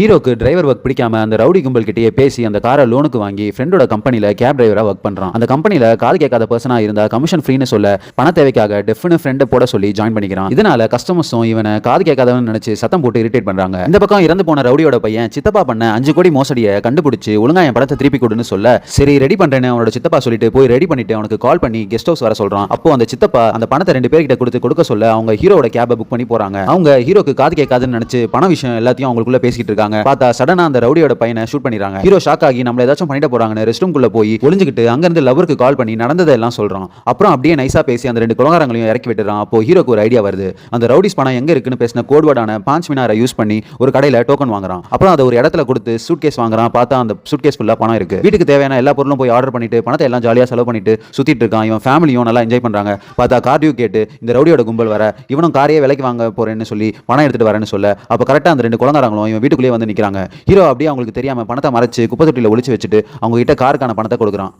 ஹீரோக்கு driver work பிடிக்காம அந்த ரவுடி கும்பல் கிட்டேயே பேசி அந்த காரை லோனுக்கு வாங்கி ஃப்ரெண்டோட கம்பெனியில கேப் டிரைவரா ஒர்க் பண்றான். அந்த கம்பெனியில் காது கேட்காத பர்சனா இருந்தா கமிஷன் ஃப்ரீன்னு சொல்ல பண தேவைக்காக டெஃப்னு ஃப்ரெண்டை போட சொல்லி ஜாயின் பண்ணிக்கிறான். இதனால கஸ்டமர்ஸும் இவனை காது கேட்காதவன் நினைச்சு சத்தம் போட்டு இரிட்டேட் பண்றாங்க. இந்த பக்கம் இறந்து போன ரவுடியோட பையன் சித்தப்பா பண்ண அஞ்சு கோடி மோசடியை கண்டுபிடிச்சு ஒழுங்கா என் படத்தை திருப்பி கொடுன்னு சொல்ல சரி ரெடி பண்றேன்னு அவனோட சித்தப்பா சொல்லிட்டு போய் ரெடி பண்ணிட்டு அவனுக்கு கால் பண்ணி கெஸ்ட் ஹவுஸ் வர சொல்றான். அப்போ அந்த சித்தப்பா அந்த பணத்தை ரெண்டு பேர்கிட்ட கொடுத்து கொடுக்க சொல்ல அவங்க ஹீரோட கேபை புக் பண்ணி போறாங்க. அவங்க ஹீரோக்கு காது கேட்காதுன்னு நினைச்சு பண விஷயம் எல்லாத்தையும் அவங்களுக்குள்ள பேசிக்கிட்டு இருக்காங்க. பார்த்தா சடனா அந்த ரவுடியோட பையனை ஷூட் பண்ணிடுறாங்க. ஹீரோ ஷாக் ஆகி நம்மள ஏதாச்சும் பண்ணிட்டு போறாங்கன்னு ரெஸ்ட் ரூம்குள்ள போய் ஒளிஞ்சுக்கிட்டு அங்கிருந்து லவருக்கு கால் பண்ணி நடந்ததை எல்லாம் சொல்றான். அப்புறம் அப்படியே நைஸா பேசி அந்த ரெண்டு குலகாரங்களையும் இறக்கி விட்டுறான். அப்போ ஹீரோக்கு ஒரு ஐடியா வருது. அந்த ரவுடிஸ் பணம் எங்க இருக்குன்னு பேசின கோட்வேர்டான பாஞ்ச் மினாரை யூஸ் பண்ணி ஒரு கடையில டோக்கன் வாங்குறான். அப்புறம் அதை ஒரு இடத்துல கொடுத்து சூட் கேஸ் வாங்குறான். பார்த்தா அந்த சூட் கேஸ் ஃபுல்லா பணம் இருக்கு. வீட்டுக்கு தேவையான எல்லா பொருளும் போய் ஆர்டர் பண்ணிட்டு பணத்தை எல்லாம் ஜாலியா செலவு பண்ணிட்டு சுத்திட்டு இருக்கான். இவன் ஃபேமிலியும் நல்லா என்ஜாய் பண்றாங்க. பார்த்தா கார்டியூ கேட்டு இந்த ரவுடியோட கும்பல் வர இவனும் காரையே விலைக்கு வாங்க போறேன்னு சொல்லி பணம் எடுத்துட்டு வரேன்னு சொல்ல அப்போ கரெக்டாக அந்த ரெண்டு குழந்தைங்களும் இவன் வீட்டுக்குள்ளேயே வந்து நிற்கிறாங்க ஹீரோ அப்படியே அவங்களுக்கு தெரியாம பணத்தை மறைச்சு குப்பை தொட்டியில் ஒளிச்சு வச்சுட்டு அவங்க கிட்ட காருக்கான பணத்தை கொடுக்குறான்.